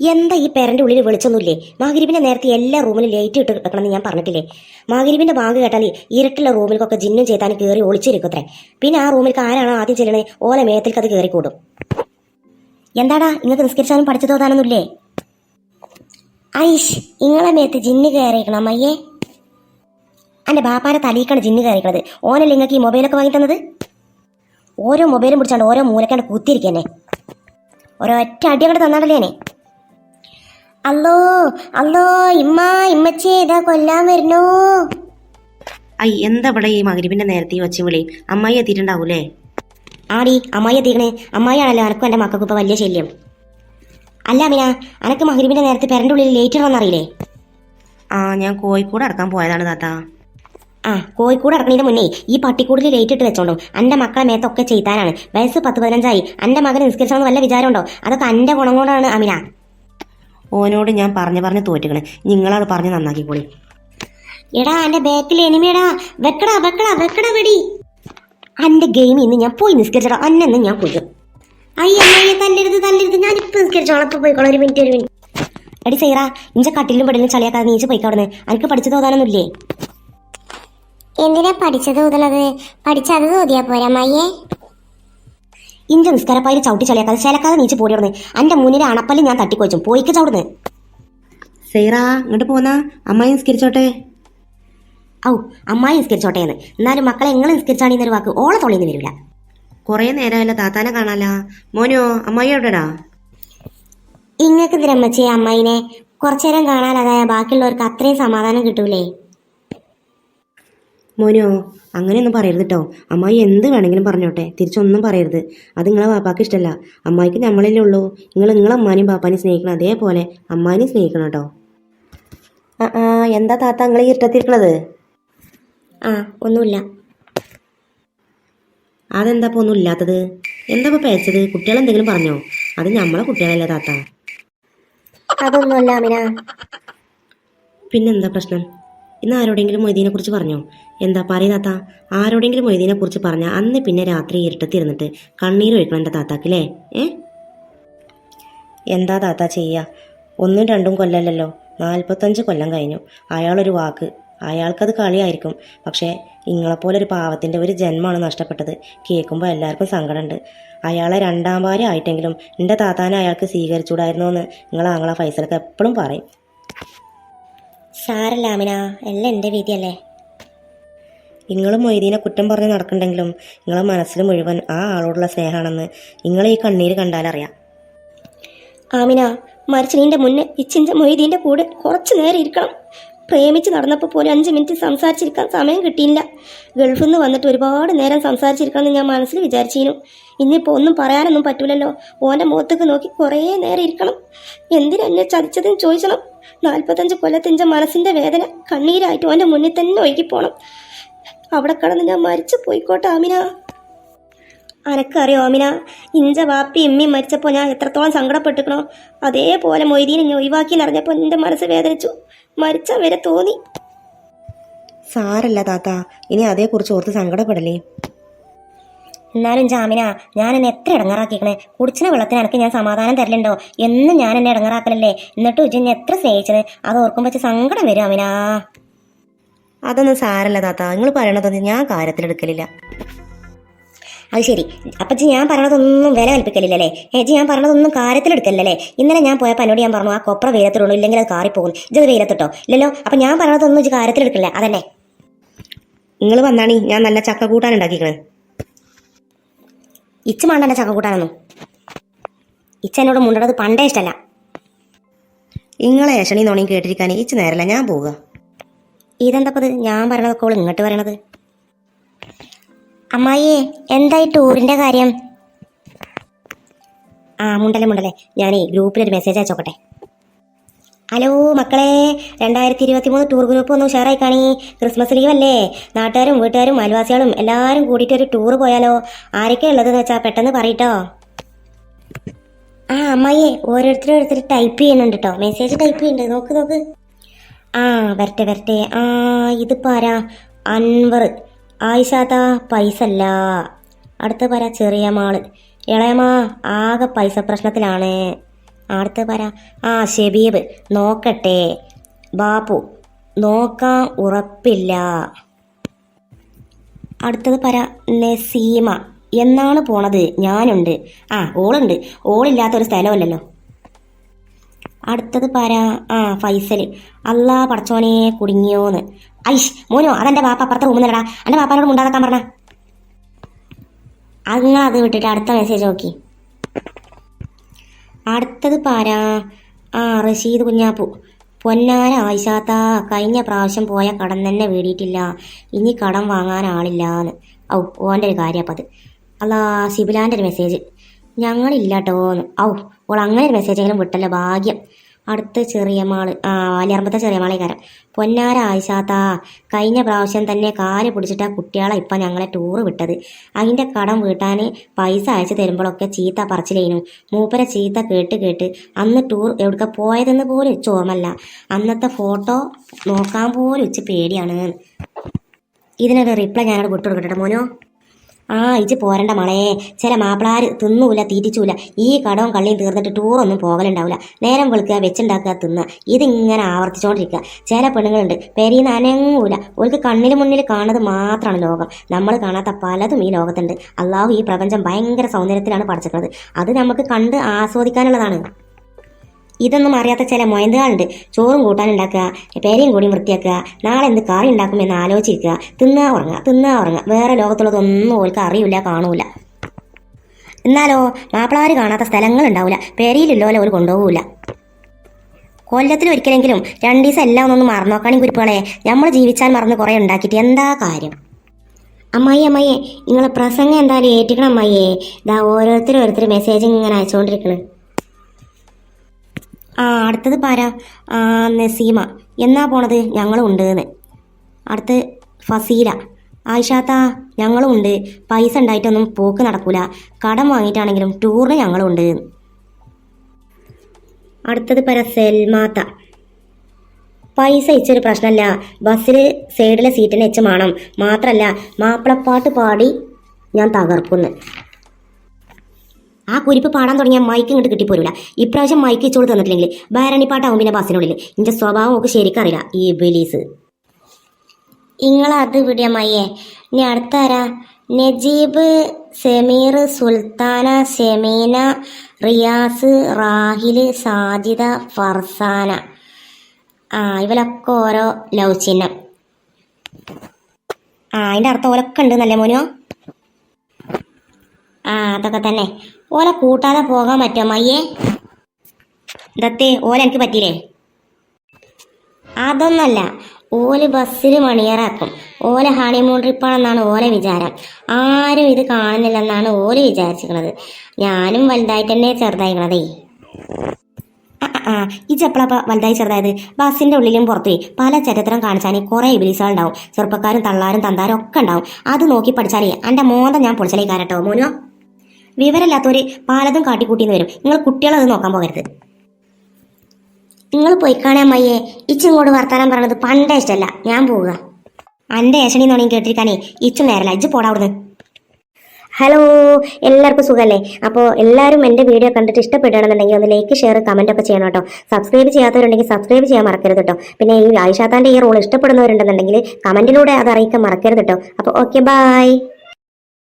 എന്താ ഈ പേരന്റെ ഉള്ളിൽ വെളിച്ചൊന്നുമില്ലേ? മാഗരിബിന്റെ നേരത്തെ എല്ലാ റൂമിലും ലൈറ്റ് ഇട്ട് വെക്കണമെന്ന് ഞാൻ പറഞ്ഞിട്ടില്ലേ? മാഗരീബിന്റെ ബാങ്ക് കേട്ടാൽ ഇരട്ടുള്ള റൂമിലേക്കൊക്കെ ജിന്നും ചെയ്താൽ കയറി ഒളിച്ചിരിക്കത്രേ. പിന്നെ ആ റൂമിലേക്ക് ആരാണോ ആദ്യം ചെല്ലണേ ഓല മേത്തിൽക്ക് അത് കയറി കൂടും എന്താടാ ഇങ്ങക്ക് നിസ്കരിച്ചാലും പഠിച്ചു തോന്നാനൊന്നുമില്ലേ? ഐഷ് ഇങ്ങളെ മേത്ത് ജിന്ന് കയറിയിരിക്കണം അമ്മയ്യേ? അന്റെ ബാപ്പാരെ തലയിക്കാണ് ജിന്ന് കയറിക്കണത് ഓനല്ലേ നിങ്ങൾക്ക് ഈ മൊബൈലൊക്കെ വാങ്ങി തന്നത് ഓരോ മൊബൈലും പിടിച്ചാണ്ട് ഓരോ മൂലക്കാണ്ട് കുത്തിയിരിക്കന്നെ ഒരൊറ്റ അടി അങ്ങോട്ട് തന്നാടല്ലേനെ അല്ലോ അല്ലോ ഇമ്മ ഇമ്മച്ചേ ഇതാ കൊല്ലാൻ വരുന്നു. ഐ എന്താ ഇവിടെ ഈ മകരിപ്പിന്റെ നേരത്തെ ഈ ഒച്ച വിളി അമ്മായി എത്തിയിട്ടുണ്ടാവൂലേ? ആടി അമ്മായി എത്തിക്കണേ. അമ്മായിയാണല്ലോ അനക്കും എന്റെ മക്കൾക്ക് ഇപ്പൊ വലിയ ശല്യം. അല്ല അമിന അനക്ക് മകരിപ്പിന്റെ നേരത്തെ പെരന്റെ ഉള്ളിൽ ലേറ്റ് വന്നറിയില്ലേ ആ ഞാൻ കോഴിക്കോട് അടക്കാൻ പോയതാണ് താത്ത. ആ. കോഴിക്കൂട് ഇറങ്ങുന്നതിന് മുന്നേ ഈ പട്ടിക്കൂടിൽ ലേറ്റ് ഇട്ട് വെച്ചോണ്ടോ? എന്റെ മക്കളെ മേത്തൊക്കെ ചെയ്താനാണ്. വയസ്സ് പത്ത് പതിനഞ്ചായി. എന്റെ മകൻ നിസ്കരിച്ചോന്ന് വല്ല വിചാരമുണ്ടോ? അതൊക്കെ എന്റെ ഗുണം കൊണ്ടാണ് അമിന. ഓനോട് ഞാൻ പറഞ്ഞു പറഞ്ഞ് തോറ്റുകണ് നിങ്ങളത് പറഞ്ഞ് നന്നാക്കിക്കോളി. എടാ എന്റെ ബാക്കിൽ എനിമിയടാ വെക്കടാ വെക്കടാ വെക്കടാ വെടി. എന്റെ ഗെയിം ഇന്ന് ഞാൻ പോയി നിസ്കരിച്ചടാ അന്നെന്ന് ഞാൻ കൊല്ലും. അയ്യമ്മയെ തല്ലരുത് തല്ലരുത്. ഞാൻ ഇപ്പൊ നിസ്കരിച്ചോളാം. ഇപ്പൊ പോയിക്കോളാം ഒരു മിനിറ്റ് ഒരു മിനിറ്റ് എടി സൈറ ഇഞ്ച കട്ടിലും പെടലും ചളിയാക്കാതെ നീച്ച് പോയിക്കവിടുന്ന് എനിക്ക് പഠിച്ചു തോന്നാനൊന്നുമില്ലേ? എന്തിനാ പഠിച്ചത് ഊതണത് പഠിച്ചത് തോതിയാ പോരാ മയ്യേ ഇഞ്ച നിസ്കാരപ്പായി ചവിട്ടി ചളിയാക്കാതെ ശേലക്കാതെ നീച്ച് പോടിയോടന്ന് അന്റെ മുന്നിലെ അണപ്പല്ല് ഞാൻ തട്ടിക്കൊച്ചും പോയിക്ക് ചവിടുന്ന് സൈറാ ഇങ്ങോട്ട് പോന്നാ. അമ്മായി നിസ്കരിച്ചോട്ടെ. ഔ അമ്മായി നിസ്കരിച്ചോട്ടെ എന്ന്. എന്നാലും മക്കളെ എങ്ങനെ നിസ്കരിച്ചാണെന്നൊരു വാക്ക് ഓളെ തൊള്ളിന്ന് വരില്ല കുറേ നേരമല്ല താത്താനെ കാണാല മോനോ അമ്മായി എവിടെടാ? ഇങ്ങക്ക് ദ്രമ്മച്ചേ അമ്മായിനെ. കുറച്ചേരം കാണാനതായ ബാക്കിയുള്ളവർക്ക് അത്രയും സമാധാനം കിട്ടൂലേ. മോനോ അങ്ങനെയൊന്നും പറയരുത് കേട്ടോ അമ്മായി എന്ത് വേണമെങ്കിലും പറഞ്ഞോട്ടെ. തിരിച്ചൊന്നും പറയരുത്. അത് നിങ്ങളെ പാപ്പാക്ക് ഇഷ്ടമല്ല അമ്മായിക്ക് നമ്മളല്ലേ ഉള്ളൂ. നിങ്ങൾ നിങ്ങളെ അമ്മാനെയും പാപ്പാനെയും സ്നേഹിക്കണം. അതേപോലെ അമ്മാനെയും സ്നേഹിക്കണം കേട്ടോ ആ ആ എന്താ താത്ത നിങ്ങളെ ഇഷ്ടത്തിരിക്കണത്? ആ ഒന്നുമില്ല. അതെന്താ ഇപ്പോൾ ഒന്നും ഇല്ലാത്തത്? എന്താ ഇപ്പോൾ പേച്ചത് കുട്ടികൾ എന്തെങ്കിലും പറഞ്ഞോ? അത് നമ്മളെ കുട്ടികളല്ലേ താത്ത. അതൊന്നുമല്ല അമിന. പിന്നെന്താ പ്രശ്നം? ഇന്ന് ആരോടെങ്കിലും മൊയ്തീനെ കുറിച്ച് പറഞ്ഞോ? എന്താ പറയുന്ന താത്ത? ആരോടെങ്കിലും മൊയ്തീനെ കുറിച്ച് പറഞ്ഞാൽ അന്ന് പിന്നെ രാത്രി ഇരുട്ടത്തിരുന്നിട്ട് കണ്ണീര് ഒഴിക്കണം എന്റെ താത്താക്കില്ലേ? ഏ? എന്താ താത്ത ചെയ്യുക ഒന്നും രണ്ടും കൊല്ലല്ലല്ലോ. നാൽപ്പത്തഞ്ച് കൊല്ലം കഴിഞ്ഞു. അയാളൊരു വാക്ക്. അയാൾക്കത് കളിയായിരിക്കും. പക്ഷേ നിങ്ങളെപ്പോലെ ഒരു പാവത്തിന്റെ ഒരു ജന്മമാണ് നഷ്ടപ്പെട്ടത്. കേൾക്കുമ്പോൾ എല്ലാവർക്കും സങ്കടമുണ്ട്. അയാളെ രണ്ടാം ഭാര്യ ആയിട്ടെങ്കിലും എന്റെ താത്താനെ അയാൾക്ക് സ്വീകരിച്ചുകൂടായിരുന്നോ എന്ന് നിങ്ങൾ ആങ്ങളെ ഫൈസലൊക്കെ എപ്പോഴും പറയും. സാരല്ലാമിന എല്ലാം എന്റെ വീതിയല്ലേ? നിങ്ങൾ മൊയ്തീനെ കുറ്റം പറഞ്ഞ് നടക്കണ്ടെങ്കിലും നിങ്ങളെ മനസ്സിൽ മുഴുവൻ ആ ആളോടുള്ള സ്നേഹമാണെന്ന് നിങ്ങൾ ഈ കണ്ണീര് കണ്ടാലറിയാം ആമിന മരിച്ചതിന്റെ മുന്നേ ഇച്ചിന്റെ മൊയ്തീന്റെ കൂടെ കുറച്ച് നേരം ഇരിക്കണം. പ്രേമിച്ച് നടന്നപ്പോൾ പോലും അഞ്ച് മിനിറ്റ് സംസാരിച്ചിരിക്കാൻ സമയം കിട്ടിയില്ല. ഗൾഫിൽ നിന്ന് വന്നിട്ട് ഒരുപാട് നേരം സംസാരിച്ചിരിക്കണം എന്ന് ഞാൻ മനസ്സിൽ വിചാരിച്ചിരുന്നു ഇന്നിപ്പോൾ ഒന്നും പറയാനൊന്നും പറ്റൂലല്ലോ. ഓന്റെ മുഖത്തേക്ക് നോക്കി കുറേ നേരം ഇരിക്കണം. എന്തിനാ എന്നെ ചതിച്ചതെന്ന് ചോദിച്ചണം? നാൽപ്പത്തഞ്ച് കൊല്ലത്തിന്റെ മനസ്സിന്റെ വേദന കണ്ണീരായിട്ട് ഓന്റെ മുന്നിൽ തന്നെ ഒഴുകിപ്പോണം. അവിടെ കിടന്ന് ഞാൻ മരിച്ചു പോയിക്കോട്ടെ ആമിന. അനക്കറിയോ ആമിന? ഇഞ്ച വാപ്പി എമ്മി മരിച്ചപ്പോൾ ഞാൻ എത്രത്തോളം സങ്കടപ്പെട്ടിക്കണോ അതേപോലെ മൊയ്തീനെ ഞാൻ ഒഴിവാക്കി എന്നറിഞ്ഞപ്പോൾ എന്റെ മനസ്സ് വേദനിച്ചു. മരിച്ച വരെ തോന്നി. സാരല്ല താത്ത ഇനി അതേക്കുറിച്ച് ഓർത്ത് സങ്കടപ്പെടലേ എന്നാലും ജാമിന ഞാൻ എന്നെ എത്ര ഇടങ്ങറാക്കിക്കണേ കുടിച്ചിന വെള്ളത്തിന് എനിക്ക് ഞാൻ സമാധാനം തരലുണ്ടോ? എന്നും ഞാൻ എന്നെ ഇടങ്ങറാക്കലല്ലേ? എന്നിട്ട് ഉജ്ജിനെ എത്ര സ്നേഹിച്ചത്? അത് ഓർക്കുമ്പോൾ സങ്കടം വരും ആമിന. അതൊന്നും സാരല്ല താത്ത. നിങ്ങൾ പറയണതൊന്നും ഞാൻ കാര്യത്തിലെടുക്കലില്ല. അത് ശരി. അപ്പച്ചി ഞാൻ പറഞ്ഞതൊന്നും വില കൽപ്പിക്കലില്ലല്ലേ? ഏച്ചി ഞാൻ പറഞ്ഞതൊന്നും കാര്യത്തിലെടുക്കലല്ലേ ഇന്നലെ ഞാൻ പോയപ്പോൾ എന്നോട് ഞാൻ പറഞ്ഞു ആ കൊപ്ര വെയിലത്തിടുള്ളൂ ഇല്ലെങ്കിൽ അത് കാറിപ്പോകും. ഇത് വെയിലത്തിട്ടോ? ഇല്ലല്ലോ. അപ്പം ഞാൻ പറഞ്ഞതൊന്നും ഇജ്ജ് കാര്യത്തിലെടുക്കില്ല അതന്നെ. നിങ്ങൾ വന്നാണി ഞാൻ നല്ല ചക്ക കൂട്ടാൻ ഉണ്ടാക്കിക്കണേ. ഇച്ച് മാണ്ടല്ല ചക്ക കൂട്ടാനൊന്നും. ഇച്ച എന്നോട് മുണ്ടത് പണ്ടേ ഇഷ്ടമല്ല നിങ്ങളെ ഏഷണി നോണിയും കേട്ടിരിക്കാൻ ഇച്ച് നേരല്ല ഞാൻ പോവുക. ഇതെന്തപ്പത് ഞാൻ പറഞ്ഞതൊക്കെ ഓൾ ഇങ്ങോട്ട് പറയണത്. അമ്മായിയെ എന്തായി ടൂറിന്റെ കാര്യം? ആ മുണ്ടല്ലേ മുണ്ടല്ലേ. ഞാനേ ഗ്രൂപ്പിലൊരു മെസ്സേജ് അയച്ചോക്കട്ടെ. ഹലോ മക്കളെ രണ്ടായിരത്തി ഇരുപത്തി മൂന്ന് ടൂർ ഗ്രൂപ്പ് ഒന്ന് ഉഷാറായി കാണി. ക്രിസ്മസ് ലീവ് അല്ലേ? നാട്ടുകാരും വീട്ടുകാരും അയൽവാസികളും എല്ലാവരും കൂടിയിട്ട് ഒരു ടൂർ പോയാലോ? ആരൊക്കെ ഉള്ളതെന്ന് വെച്ചാൽ പെട്ടെന്ന് പറയട്ടോ. ആ അമ്മായിയെ ഓരോരുത്തരും ഓരോരുത്തർ ടൈപ്പ് ചെയ്യുന്നുണ്ട് കേട്ടോ മെസ്സേജ് ടൈപ്പ് ചെയ്യുന്നുണ്ട്. നോക്ക് നോക്ക്. ആ വരട്ടെ വരട്ടെ. ആ ഇത് പാരാ. അൻവർ. ആയിഷാത്ത പൈസ അല്ല അടുത്ത പാര ചെറിയ മാൾ. ഇളയമാ ആകെ പൈസ പ്രശ്നത്തിലാണ്. അടുത്ത പാര. ആ ഷെബീബ്. നോക്കട്ടെ. ബാപ്പു. നോക്കാൻ ഉറപ്പില്ല. അടുത്തത് പറ നസീമ. എന്നാണ് പോണത്? ഞാനുണ്ട്. ആ ഓളുണ്ട്. ഓളില്ലാത്തൊരു സ്ഥലമല്ലല്ലോ. അടുത്തത് പറ ആ ഫൈസൽ അല്ലാ പടച്ചോനെ കുടുങ്ങിയോന്ന്. ഐഷ് മോനോ അതെന്റെ പാപ്പ അപ്പുറത്തെ റൂമിൽ നിന്നടാ എന്റെ ബാപ്പാനോട് ഉണ്ടാക്കാൻ പറഞ്ഞ. നിങ്ങൾ അത് വിട്ടിട്ട് അടുത്ത മെസ്സേജ് നോക്കി. അടുത്തത് പാരാ ആ റഷീദ് കുഞ്ഞാപ്പു. പൊന്നാര ആയിഷാത്ത കഴിഞ്ഞ പ്രാവശ്യം പോയ കടം തന്നെ വീടിയിട്ടില്ല. ഇനി കടം വാങ്ങാൻ ആളില്ലാന്ന്. ഔ ഓന്റെ ഒരു കാര്യം അപ്പം അത് അല്ലാ സിബിലാന്റെ ഒരു മെസ്സേജ് ഞങ്ങളില്ലാട്ടോന്ന് ഔ ഓൾ അങ്ങനെ ഒരു മെസ്സേജ് എങ്കിലും വിട്ടല്ലോ ഭാഗ്യം. അടുത്ത ചെറിയ മാൾ ആ ചെറിയ കാരം പൊന്നാര ആയിഷാത്ത കഴിഞ്ഞ പ്രാവശ്യം തന്നെ കാൽ പിടിച്ചിട്ടാ കുട്ടികളെ ഇപ്പം ഞങ്ങളെ ടൂറ് വിട്ടത്. അതിന്റെ കടം വീട്ടാൻ പൈസ അയച്ചു തരുമ്പോഴൊക്കെ ചീത്ത പറിച്ചിലേനു. മൂപ്പരെ ചീത്ത കേട്ട് കേട്ട് അന്ന് ടൂർ എവിടേക്ക് പോയതെന്ന് പോലും ഇച്ച് ഓർമ്മല്ല അന്നത്തെ ഫോട്ടോ നോക്കാൻ പോലും ഇച്ച് പേടിയാണ്. ഇതിനൊരു റിപ്ലൈ ഞാനോട് വിട്ടുകൊടുക്കട്ടെ മോനോ. ആ ഇജ് പോരണ്ട മളേ. ചില മാപ്പിളാർ തിന്നൂല തീറ്റിച്ചൂല ഈ കടവും കള്ളിയും തീർന്നിട്ട് ടൂറൊന്നും പോകലുണ്ടാവില്ല നേരം വെളുക്കുക വെച്ചുണ്ടാക്കുക തിന്നുക ഇതിങ്ങനെ ആവർത്തിച്ചുകൊണ്ടിരിക്കുക ചില പെണ്ണുങ്ങളുണ്ട് പെരീന്ന് അനങ്ങൂല. ഓൾക്ക് കണ്ണിന് മുന്നിൽ കാണുന്നത് മാത്രമാണ് ലോകം. നമ്മൾ കാണാത്ത പലതും ഈ ലോകത്തുണ്ട്. അള്ളാഹു ഈ പ്രപഞ്ചം ഭയങ്കര സൗന്ദര്യത്തിലാണ് പഠിച്ചിട്ടുള്ളത് അത് നമുക്ക് കണ്ട് ആസ്വദിക്കാനുള്ളതാണ്. ഇതൊന്നും അറിയാത്ത ചില മൊയന്തുകളുണ്ട്. ചോറും കൂട്ടാനുണ്ടാക്കുക പേരയും കൂടിയും വൃത്തിയാക്കുക നാളെ എന്ത് കറി ഉണ്ടാക്കും എന്ന് ആലോചിച്ചിരിക്കുക തിന്നാ ഉറങ്ങുക തിന്നാ ഉറങ്ങുക. വേറെ ലോകത്തുള്ളതൊന്നും ഓൾക്ക് അറിയില്ല കാണൂല. എന്നാലോ മാപ്പിളാർ കാണാത്ത സ്ഥലങ്ങൾ ഉണ്ടാവില്ല പേരിയിലില്ലോലെ ഒരു കൊണ്ടുപോകൂല കൊല്ലത്തിൽ ഒരിക്കലെങ്കിലും രണ്ടു ദിവസം എല്ലാം ഒന്നും മറന്നോക്കാണെങ്കിൽ കുരിപ്പുകളെ നമ്മൾ ജീവിച്ചാൽ മറന്ന് കുറേ ഉണ്ടാക്കിയിട്ട് എന്താ കാര്യം? അമ്മായി അമ്മയെ നിങ്ങളെ പ്രസംഗം എന്തായാലും ഏറ്റിക്കണം അമ്മായിയെ. ഇതാ ഓരോരുത്തരും ഓരോരുത്തർ മെസ്സേജ് ഇങ്ങനെ അയച്ചുകൊണ്ടിരിക്കണം. ആ അടുത്തത് പാരാ നസീമ. എന്നാ പോണത്? ഞങ്ങളും ഉണ്ട് എന്ന്. അടുത്ത് ഫസീല. ആയിഷാത്ത ഞങ്ങളും ഉണ്ട് പൈസ ഉണ്ടായിട്ടൊന്നും പോക്ക് നടക്കൂല. കടം വാങ്ങിയിട്ടാണെങ്കിലും ടൂറിന് ഞങ്ങളും ഉണ്ട് അടുത്തത് പറ സെൽമാത്ത. പൈസ ഇച്ചൊരു പ്രശ്നമല്ല ബസ്സിൽ സൈഡിലെ സീറ്റിന് വെച്ച് വേണം മാത്രമല്ല മാപ്പിളപ്പാട്ട് പാടി ഞാൻ തകർക്കുന്നു. ആ കുരിപ്പ് പാടാൻ തുടങ്ങിയ മൈക്ക് ഇങ്ങോട്ട് കിട്ടിപ്പോരൂല. ഇപ്രാവശ്യം മൈക്ക് ഇച്ചോട് തന്നിട്ടില്ലെങ്കിൽ ബാരണിപ്പാട്ടാവും പിന്നെ ബസ്സിനുള്ളിൽ ഇന്റെ സ്വഭാവം ഒക്കെ ശരിക്കറിയില്ല ഈ ബിലീസ് ഇങ്ങളത് വിടിയമ്മയെ ഇനി അടുത്ത ആരാ നജീബ് സെമീർ സുൽത്താന സെമീന റിയാസ് റാഹിൽ സാജിദ ഫർസാന. ആ ഇവലൊക്കെ ഓരോ ലവ് ചിഹ്നം. ആ അതിന്റെ അർത്ഥം ഓരൊക്കെ ഉണ്ട് നല്ല മോനോ? ആ അതൊക്കെ തന്നെ. ഓലെ കൂട്ടാതെ പോകാൻ പറ്റുമോ മയ്യേ ദത്തേ ഓല എനിക്ക് പറ്റിയില്ലേ? അതൊന്നല്ല ഓൽ ബസ്സിൽ മണിയറാക്കും ഓല ഹണിമൂൺ ട്രിപ്പാണെന്നാണ് ഓലെ വിചാരം. ആരും ഇത് കാണുന്നില്ലെന്നാണ് ഓൽ വിചാരിച്ചിരിക്കണത് ഞാനും വലുതായിട്ട് തന്നെ ചെറുതായിക്കണതേ ആ ചെപ്പളപ്പ വലുതായി ചെറുതായത്? ബസ്സിന്റെ ഉള്ളിലും പുറത്തുപോയി പല ചരിത്രം കാണിച്ചാൽ കുറേ ഇബിലിസുകളുണ്ടാവും ചെറുപ്പക്കാരും തള്ളാരും തന്താരും ഒക്കെ ഉണ്ടാവും. അത് നോക്കി പഠിച്ചാലേ എന്റെ മോന്ത ഞാൻ പൊളിച്ചാലേ കാരട്ടോ മോനോ? വിവരമില്ലാത്തവര് പലതും കാട്ടിക്കൂട്ടിന്ന് വരും. നിങ്ങൾ കുട്ടികളത് നോക്കാൻ പോകരുത്. നിങ്ങൾ പോയി കാണാൻ മയ്യേ ഇച്ചിങ്ങോട് വർത്താനം പറയണത് പണ്ടേ ഇഷ്ടമല്ല ഞാൻ പോവുക. അന്റെ ഏഷണി നോണി കേട്ടിരിക്കാനേ ഇച്ചു നേരല്ല. ഇജ്ജ് പോടാ അവിടുന്ന്. ഹലോ എല്ലാവർക്കും സുഖമല്ലേ അപ്പോൾ എല്ലാവരും എന്റെ വീഡിയോ കണ്ടിട്ട് ഇഷ്ടപ്പെടുകയാണെന്നുണ്ടെങ്കിൽ ഒന്ന് ലൈക്ക് ഷെയർ കമന്റ് ഒക്കെ ചെയ്യണം കേട്ടോ. സബ്സ്ക്രൈബ് ചെയ്യാത്തവരുണ്ടെങ്കിൽ സബ്സ്ക്രൈബ് ചെയ്യാൻ മറക്കരുത് കേട്ടോ. പിന്നെ ഈ ആയിഷാത്താന്റെ ഈ റോൾ ഇഷ്ടപ്പെടുന്നവരുണ്ടെന്നുണ്ടെങ്കിൽ കമന്റിലൂടെ അത് അറിയിക്കാൻ മറക്കരുത് കേട്ടോ. അപ്പോൾ ഓക്കെ ബൈ